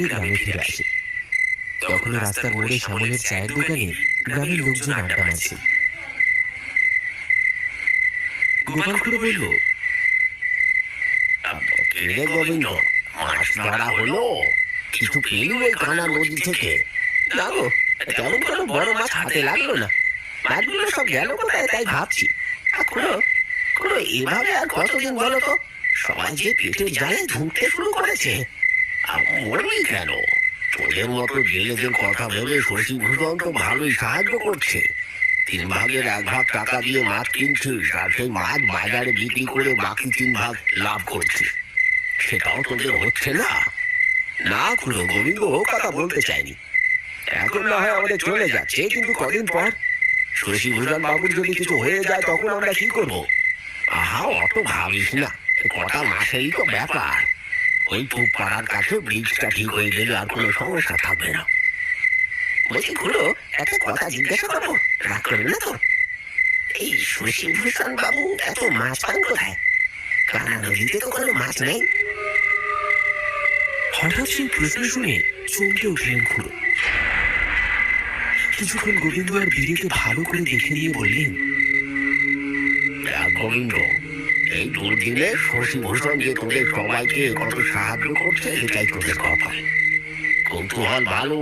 ফিরে গ্রামে ফিরে আসে। তখন রাস্তার মোড়ে সামনের চায়ের দোকানে গ্রামের লোকজন আড্ডা মারছে। গোপাল খুড়ো বলল গোবিন্দ মাছ ধরা হলো? কিছু পেলি ওই কানা নদী থেকে। না গো তেমন কোনো বড় মাছ হাতে লাগল না। মাছগুলো সব গেল কোথায় তাই ভাবছি। খুড়ো খুড়ো এভাবে আর কতদিন বলো তো? সবাই যে পেটে যায় ঢুকতে শুরু করেছে আর মরবি কেন? তোদের মতো জেলেদের কথা ভেবে শশী ভূষণ তো ভালোই সাহায্য করছে। তিন ভাগের এক ভাগ টাকা দিয়ে মাছ কিনছিস আর সেই মাছ বাজারে বিক্রি করে বাকি তিন ভাগ লাভ করছিস সেটাও তোদের হচ্ছে না? না খুড়ো গোবিন্দ কথা বলতে চাইনি এখন না হয় আমাদের চলে যাচ্ছে, কিন্তু কদিন পর? শশীভূষণ বাবুর যদি কিছু হয়ে যায়, তখন আমরা কি করব? আহা, অত ভাবিস না। কটা মাসেই তো ব্যাপার। ওই পুব পাড়ার কাছে ব্রিজটা ঠিক হয়ে গেলে আর কোনো সমস্যা থাকবে না। বলছি খুড়ো একটা কথা জিজ্ঞাসা করব? রাগ করবে না তো? এই শশীভূষণ বাবু এত মাছ পান কোথায়? কানা নদীতে তো কোনো মাছ নেই। হঠাৎ সেই প্রশ্ন শুনে চমকে উঠলেন খুড়ো। কিছুক্ষণ গোবিন্দ আর বীরেকে ভালো করে দেখে নিয়ে বললেন গোবিন্দ এই দুর্দিনে শশীভূষণ যে তোদের সবাইকে কত সাহায্য করছে এটাই তোদের কপাল কৌতূহল ভালো।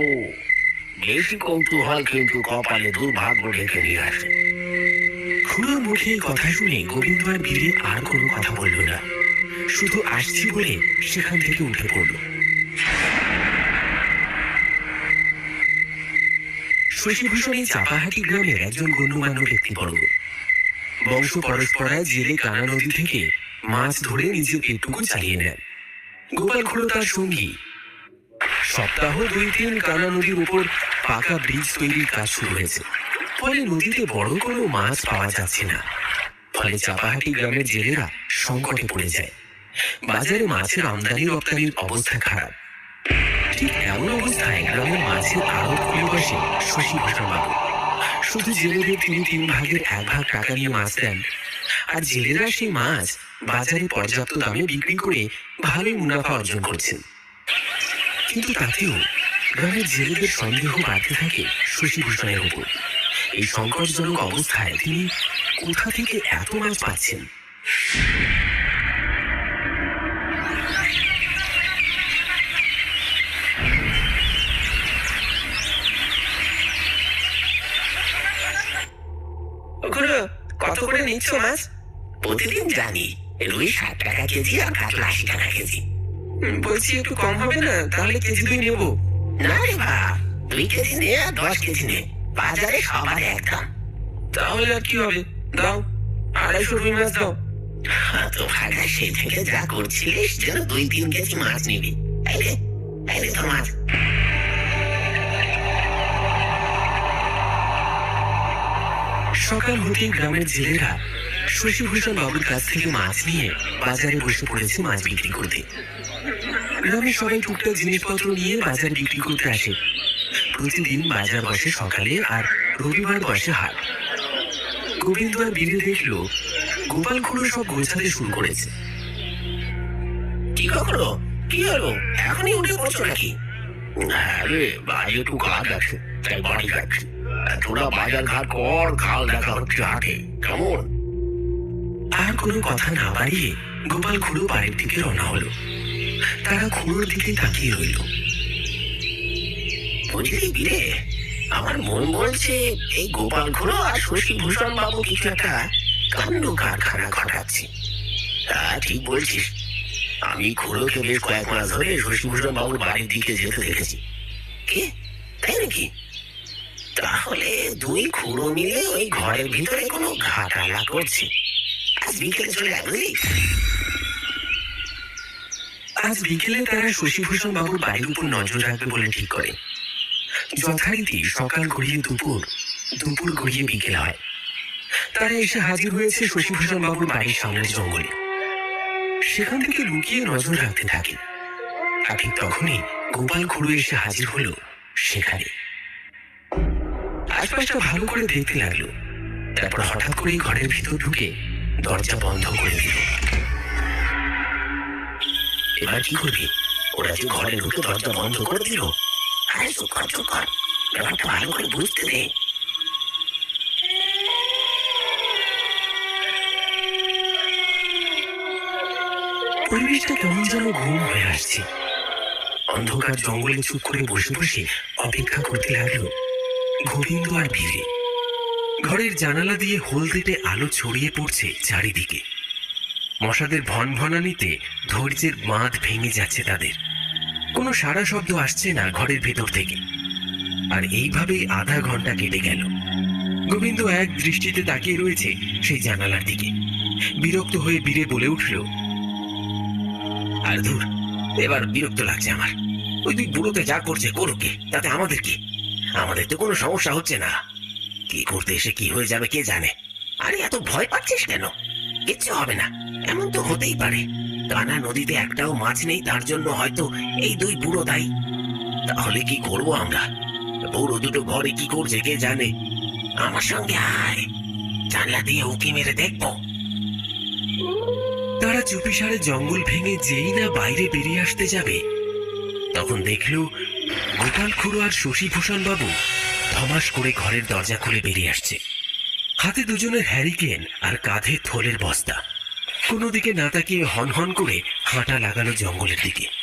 বেশি কৌতূহল কিন্তু কপালে দুর্ভাগ্য ডেকে নিয়ে আসে। খুড়োর মুখে কথা শুনে গোবিন্দ আর বীরে আর কোনো কথা বলল না। শুধু আসছি বলে সেখান থেকে উঠে পড়ল। শশীভূষণ চাপাহাটি গ্রামের একজন গণ্যমান্য ব্যক্তিবর্গ। বংশ পরস্পরায় জেলে কানা নদী থেকে মাছ ধরে নিজের পেটুকু চালিয়ে নেন। গোপাল খুড়ো তার সঙ্গী। সপ্তাহ দুই তিন কানা নদীর উপর পাকা ব্রিজ তৈরির কাজ শুরু হয়েছে। ফলে নদীতে বড় কোনো মাছ পাওয়া যাচ্ছে না। ফলে চাপাহাটি গ্রামের জেলেরা সংকটে পড়ে যায়। বাজারে মাছের আমদানি রপ্তানির অবস্থা খারাপ। ঠিক এমন অবস্থায় গ্রামের মাছের আড়ত খুলে বসে শশীভূষণ বাবু শুধু জেলেদের তিনি তিন ভাগের এক ভাগ টাকা নিয়ে মাছ দেন। আর জেলেরা সেই মাছ বাজারে পর্যাপ্ত দামে বিক্রি করে ভালোই মুনাফা অর্জন করছেন। কিন্তু তাতেও গ্রামের জেলেদের সন্দেহ বাড়তে থাকে শশীভূষণের উপর এই সংকটজনক অবস্থায় তিনি কোথা থেকে এত মাছ পাচ্ছেন? কত করে নিচ্ছ, মাছ? প্রতিদিন জানি, রুই ষাট টাকা কেজি আর কাতলা আশি টাকা কেজি। বলছি একটু কম হবে না, তাহলে কেজি দুই নেব। না রে বাপ দুই কেজি নে আর দশ কেজি নে, বাজারে সবার একদম তাহলে আর কি হবে? দাও, আড়াইশো রুই মাছ দাও। তো ভাগা সেই থেকে যা করছিলিস, যেন দুই তিন কেজি মাছ নিবি। এই রে তোর মাছ। সকাল হতেই গ্রামের জেলেরা শশীভূষণ বাবুর কাছ থেকে মাছ নিয়ে বাজারে বসে পড়েছে মাছ বিক্রি করতে। গ্রামের সবাই টুকটাক জিনিসপত্র নিয়ে বাজারে বিক্রি করতে আসে। প্রতিদিন বাজার বসে সকালে আর রবিবার বসে হাট। গোবিন্দ আর বীরে দেখল গোপাল খুঁড়ো সব গোছাতে শুরু করেছে। কি কখনো কি হলো? এখনই উঠে পড়ছো নাকি? হ্যাঁ রে বাইরে একটু কাজ আছে তাই বাড়ি যাচ্ছি। তোরা বাজার ঘাট কর কাল দেখা হচ্ছে হাটে। কেমন? আর কোনো কথা না বাড়িয়ে গোপাল খুঁড়ো বাড়ির দিকে রওনা হলো। তারা খুঁড়োর দিকে তাকিয়ে রইল। বুঝলি বিরে আমার মন বলছে এই গোপাল খুড়ো আর শশীভূষণ বাবু কিছু একটা কাণ্ড কারখানা ঘটাচ্ছে। হ্যাঁ ঠিক বলছিস। আমি খুড়োকে বেশ কয়েক মাস ধরে শশীভূষণ বাবুর বাড়ির দিকে যেতে দেখেছি। কে? তাই নাকি? তাহলে দুই খুড়ো মিলে ওই ঘরের ভিতরে কোনো ঘাটালা করছে। আজ বিকেলে চলে আজ বিকেলে তারা শশীভূষণ বাড়ির উপর নজর রাখবে বলে ঠিক করে। যথারীতি সকাল গড়িয়ে দুপুর দুপুর গড়িয়ে বিকেল হয়। তারা এসে হাজির হয়েছে শশীভূষণ বাবুর বাড়ির সামনের জঙ্গলে। সেখান থেকে লুকিয়ে নজর রাখতে থাকে। আর ঠিক তখনই গোপাল খুঁড়ো এসে হাজির হলো সেখানে। আশপাশটা ভালো করে দেখতে লাগল। তারপর হঠাৎ করে ঘরের ভিতর ঢুকে দরজা বন্ধ করে দিল। এবার কি করবি? ওরা যে ঘরে ঢুকে দরজা বন্ধ করে দিল। আরে ব্যাপারটা ভালো করে বুঝতে দে। পরিবেশটা কেমন যেন ঘুম হয়ে আসছে। অন্ধকার জঙ্গলে চুপ করে বসে বসে অপেক্ষা করতে লাগল। গোবিন্দ আর ভিড়ে। ঘরের জানালা দিয়ে হলদেটে আলো ছড়িয়ে পড়ছে চারিদিকে। মশাদের ভন ভনানিতে ধৈর্যের বাঁধ ভেঙে যাচ্ছে তাদের। কোনো সারা শব্দ আসছে না ঘরের ভেতর থেকে। আর এইভাবেই আধা ঘণ্টা কেটে গেল। গোবিন্দ এক দৃষ্টিতে তাকিয়ে রয়েছে সেই জানালার দিকে। বিরক্ত হয়ে বীরে বলে উঠল, আর ধুর, এবার বিরক্ত লাগছে আমার। ওই দুই বুড়োতে যা করছে করুকে তাতে আমাদের কি? আমাদের তো কোনো সমস্যা হচ্ছে না। কি করতে এসে কি হয়ে যাবে কে জানে? আরে, এত ভয় পাচ্ছিস কেন? কিচ্ছু হবে না। এমন তো হতেই পারে। কানা নদীতে একটাও মাছ নেই, তার জন্য হয়তো এই দুই বুড়ো দায়ী। তাহলে কি করব আমরা? বুড়ো দুটো ঘরে কি করছে কে জানে? আমার সঙ্গে আয়। জানলা দিয়ে উকি মেরে দেখব। তারা চুপিসারে জঙ্গল ভেঙে যেই না বাইরে বেরিয়ে আসতে যাবে, তখন দেখল গোপাল খুড়ো আর শশীভূষণ বাবু ধমাস করে ঘরের দরজা খুলে বেরিয়ে আসছে। হাতে দুজনের হ্যারিকেন আর কাঁধে থলের বস্তা। কোনো দিকে না তাকিয়ে হন হন করে হাঁটা লাগালো জঙ্গলের দিকে।